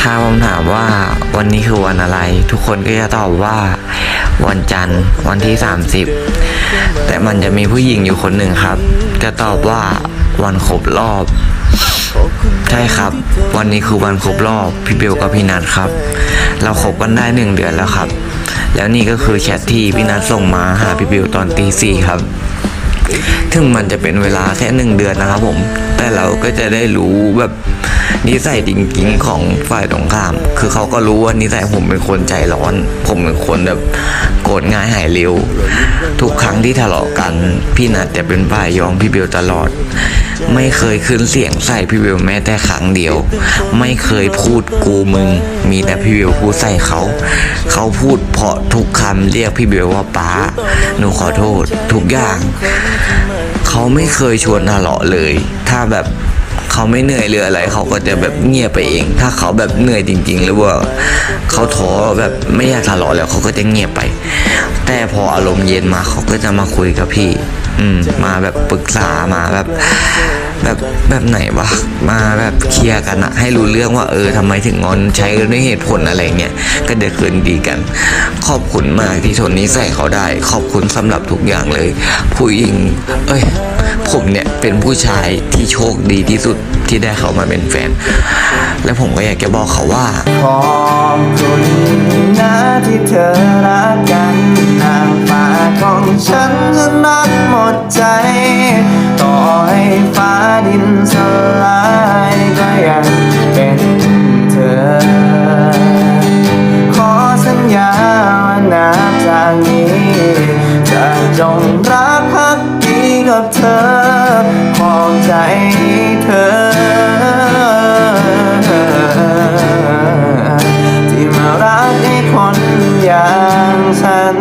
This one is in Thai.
ถ้าผมถามว่าวันนี้คือวันอะไร ทุกคนก็จะตอบว่าวันจันทร์วันที่ 30 แต่มันจะมีผู้หญิงอยู่คนหนึ่งครับ จะตอบว่าวันครบรอบ ใช่ครับ วันนี้คือวันครบรอบพี่เบลกับพี่นัทครับ เราครบกันได้หนึ่งเดือนแล้วครับ แล้วนี่ก็คือแชทที่พี่นัทส่งมาหาพี่เบลตอนตีสี่ครับ ถึงมันจะเป็นเวลาแค่หนึ่งเดือนนะครับผม แต่เราก็จะได้รู้แบบนิสัยจริงๆของฝ่ายตรงข้าม คือเขาก็รู้ว่านิสัยผมเป็นคนใจร้อน ผมเป็นคนแบบ กรธง่ายหายเร็ว ทุกครั้งที่ทะเลาะกัน พี่นัทจะเป็นฝ่ายยอมพี่เบลตลอด ไม่เคยขึ้นเสียงใส่พี่เบลแม้แต่ครั้งเดียว ไม่เคยพูดกูมึง มีแต่พี่เบลพูดใส่เขา เขาพูดเพราะทุกคำเรียกพี่เบลว่าป้า หนูขอโทษ ทุกอย่าง เขาไม่เคยชวนทะเลาะเลย ถ้าแบบเขาไม่เหนื่อยหรืออะไร เขาก็จะแบบเงียบไปเอง ถ้าเขาแบบเหนื่อยจริง ๆ หรือว่า เขาท้อแบบไม่อยากทะเลาะแล้วเขาก็จะเงียบไป แต่พออารมณ์เย็นมาเขาก็จะมาคุยกับพี่ อืม มาแบบปรึกษามาแบบ แบบแบบไหนวะมาแบบเคลียร์กันอะให้รู้เรื่องว่าเออทำไมถึงงอนใช้กันด้วยเหตุผลอะไรเงี้ยก็เดี๋ยวคืนดีกัน ขอบคุณมากที่ทนนิสัยเขาได้ ขอบคุณสำหรับทุกอย่างเลย ผู้หญิง เอ้ย ผมเนี่ยเป็นผู้ชายที่โชคดีที่สุดที่ได้เขามาเป็นแฟน และผมก็อยากจะบอกเขาว่า ขอบคุณนะที่เธอรักกันนางฟ้าของฉันจะนักหมดใจ ต่อให้ฟ้าดินสลายก็ยังเป็นเธอ ขอสัญญาว่านับจากนี้ จะจงรักภักดีกับเธอ อย่างฉัน